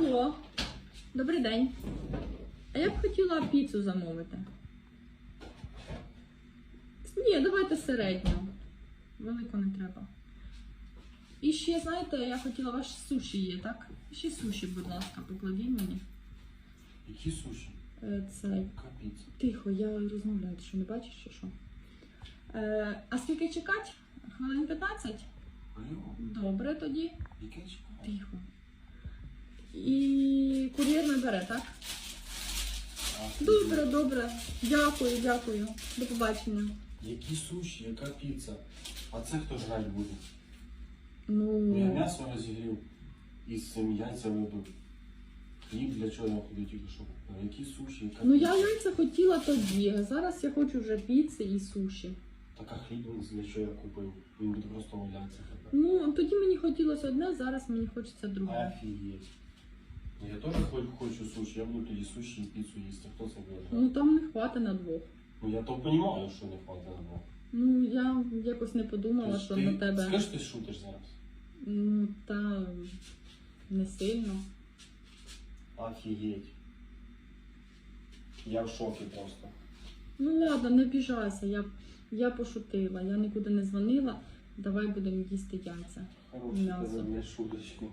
Алло, добрий день. А я б хотіла піцу замовити. Ні, давайте середню. Велику не треба. І ще, знаєте, я хотіла ваші суші є, так? Ще суші, будь ласка, покладіть мені. Які суші? Е, Це Капіць. тихо, я розмовляю, ти що не бачиш чи що? Е, а скільки чекати? Хвилин 15? Алло, Добре тоді. яке чекає? Тихо. І кур'єр не бере, так? Добре, добре. Дякую, дякую. До побачення. Які суші, яка піца? А це хто жрать буде? Ну, я Ну, м'ясо розігрів із цим яйцями вибив. Хліб для чого я ходив тільки що? купив? Які суші, яка ну я піца? яйця хотіла тоді, а зараз я хочу вже піци і суші. Така хліб для чого я купив? Він буде просто валятися. Ну, тоді мені хотілося одне, зараз мені хочеться друге. Офігеть. Ну, Я теж хочу, хочу суші, я буду тоді суші і піцу їсти. Хто це буде? Ну там не хватить на двох. Ну я то розумію, що не хватить на двох. Ну, я якось не подумала, що ти на тебе. Скажи, ти шутиш зараз. Ну, та не сильно. Офігеть. Я в шокі просто. Ну ладно, не обіжайся, я, я пошутила, я нікуди не дзвонила. Давай будемо їсти яйця. Хороший М'ясо. тебе не шуточки.